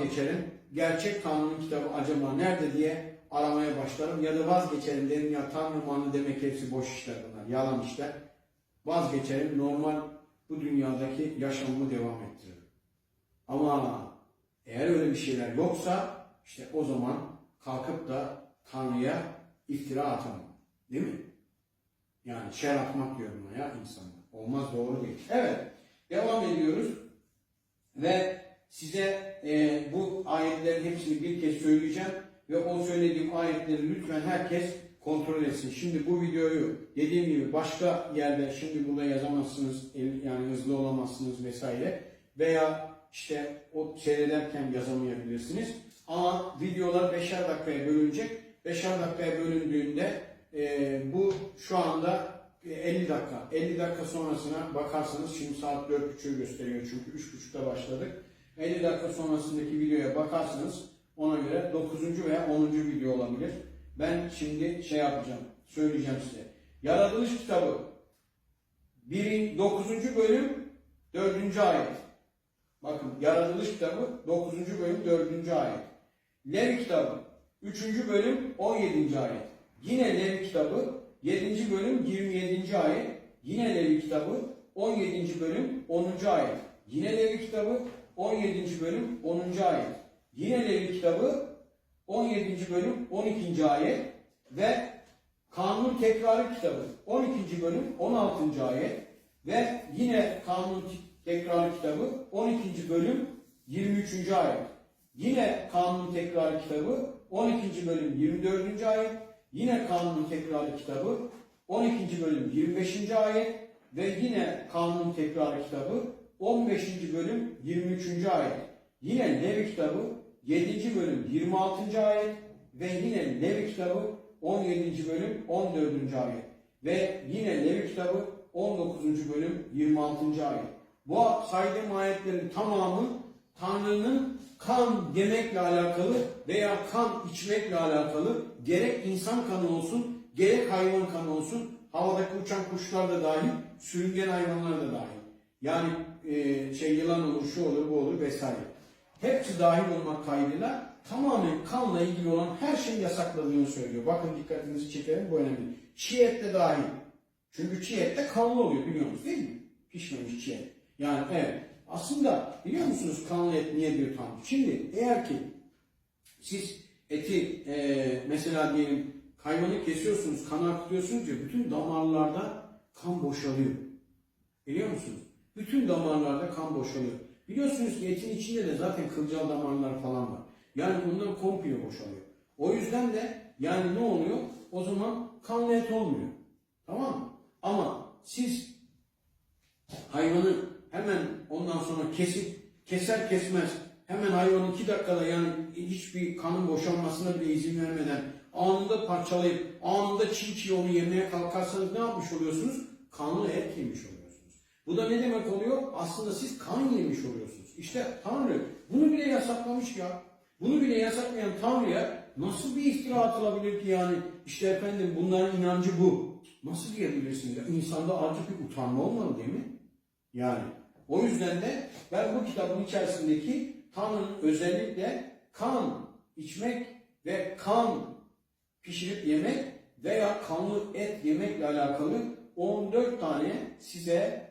vazgeçerim. Gerçek Tanrı'nın kitabı acaba nerede diye aramaya başlarım. Ya da vazgeçerim derim ya Tanrı manı demek hepsi boş işler bunlar. Yalan işler. Vazgeçerim. Normal bu dünyadaki yaşamımı devam ettiririm. Ama eğer öyle bir şeyler yoksa işte o zaman kalkıp da Tanrı'ya iftira atamam. Değil mi? Yani şer atmak diyorum ya insanda. Olmaz doğru değil. Evet. Devam ediyoruz. Ve size e, ayetlerin hepsini bir kez söyleyeceğim. Ve o söylediğim ayetleri lütfen herkes kontrol etsin. Şimdi bu videoyu dediğim gibi başka yerde şimdi burada yazamazsınız. Yani hızlı olamazsınız vesaire. Veya işte o seyrederken yazamayabilirsiniz. Ama videolar beşer dakikaya bölünecek. Beşer dakikaya bölündüğünde e, bu şu anda e, 50 dakika. 50 dakika sonrasına bakarsanız şimdi saat 4.30'u gösteriyor çünkü 3.30'da başladık. 50 dakika sonrasındaki videoya bakarsanız ona göre 9. veya 10. video olabilir. Ben şimdi şey yapacağım, söyleyeceğim size. Yaratılış kitabı 1. 9. bölüm 4. ayet. Bakın Yaratılış kitabı 9. bölüm 4. ayet. Levi kitabı 3. bölüm 17. ayet. Yine Levi kitabı 7. bölüm 27. ayet. Yine Levi kitabı 17. bölüm 10. ayet. Yine Levi kitabı 17. bölüm 10. ayet. Yine Levi kitabı 17. bölüm 12. ayet ve Kanun Tekrarı kitabı 12. bölüm 16. ayet ve yine Kanun Tekrarı kitabı 12. bölüm 23. ayet. Yine Kanun Tekrarı kitabı 12. bölüm 24. ayet. Yine Kanun Tekrarı kitabı 12. bölüm 25. ayet ve yine Kanun Tekrarı kitabı 15. bölüm 23. ayet. Yine Levi kitabı 7. bölüm 26. ayet ve yine Levi kitabı 17. bölüm 14. ayet ve yine Levi kitabı 19. bölüm 26. ayet. Bu saydığım ayetlerin tamamı Tanrı'nın kan yemekle alakalı veya kan içmekle alakalı gerek insan kanı olsun gerek hayvan kanı olsun havadaki uçan kuşlar da dahil sürüngen hayvanlar da dahil. Yani e, şey yılan olur, şu olur, bu olur vesaire. Hepsi dahil olmak kaydıyla tamamen kanla ilgili olan her şeyi yasakladığını söylüyor. Bakın dikkatinizi çekerim bu önemli. Çiğ et de dahil. Çünkü çiğ et de kanlı oluyor biliyorsunuz değil mi? Pişmemiş çiğ et. Yani evet. Aslında biliyor musunuz kanlı et niye diyor Tanrı? Şimdi eğer ki siz eti e, mesela diyelim hayvanı kesiyorsunuz, kanı akıtıyorsunuz ya bütün damarlarda kan boşalıyor. Biliyor musunuz? Bütün damarlarda kan boşalıyor. Biliyorsunuz ki etin içinde de zaten kılcal damarlar falan var. Yani bundan komple boşalıyor. O yüzden de yani ne oluyor? O zaman kanlı et olmuyor. Tamam mı? Ama siz hayvanı hemen ondan sonra kesip keser kesmez hemen hayvanın iki dakikada yani hiçbir kanın boşanmasına bile izin vermeden anında parçalayıp anında çiğ çiğ onu yemeye kalkarsanız ne yapmış oluyorsunuz? Kanlı et yemiş oluyorsunuz. Bu da ne demek oluyor? Aslında siz kan yemiş oluyorsunuz. İşte Tanrı bunu bile yasaklamış ya. Bunu bile yasaklayan Tanrı'ya nasıl bir iftira atılabilir ki yani işte efendim bunların inancı bu. Nasıl diyebilirsiniz ya? İnsanda azıcık bir utanma olmalı değil mi? Yani o yüzden de ben bu kitabın içerisindeki Tanrı'nın özellikle kan içmek ve kan pişirip yemek veya kanlı et yemekle alakalı 14 tane size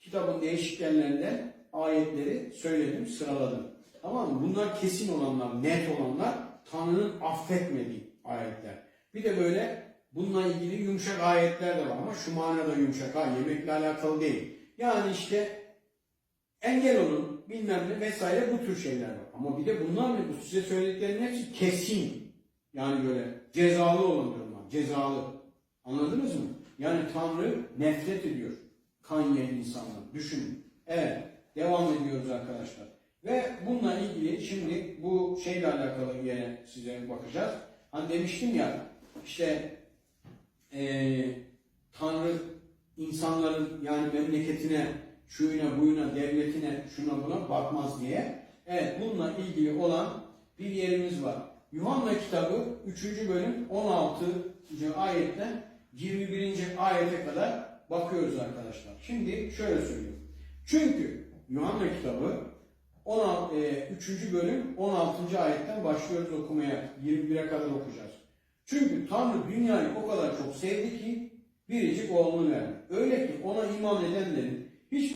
kitabın değişik ayetleri söyledim, sıraladım. Tamam mı? Bunlar kesin olanlar, net olanlar Tanrı'nın affetmediği ayetler. Bir de böyle bununla ilgili yumuşak ayetler de var ama şu manada yumuşak ha yemekle alakalı değil. Yani işte engel olun bilmem ne vesaire bu tür şeyler var. Ama bir de bunlar ne? Bu size söylediklerinin hepsi kesin. Yani böyle cezalı olan durumlar. Cezalı. Anladınız mı? Yani Tanrı nefret ediyor. Kan yiyen insanlar. Düşünün. Evet. Devam ediyoruz arkadaşlar. Ve bununla ilgili şimdi bu şeyle alakalı yine size bakacağız. Hani demiştim ya işte eee Tanrı insanların yani memleketine, şuyuna, buyuna, devletine, şuna buna bakmaz diye. Evet bununla ilgili olan bir yerimiz var. Yuhanna kitabı 3. bölüm 16. ayetten 21. ayete kadar bakıyoruz arkadaşlar. Şimdi şöyle söylüyorum. Çünkü Yuhanna kitabı 16, e, 3. bölüm 16. ayetten başlıyoruz okumaya. 21'e kadar okuyacağız. Çünkü Tanrı dünyayı o kadar çok sevdi ki biricik oğlunu verdi. Öyle ki ona iman edenlerin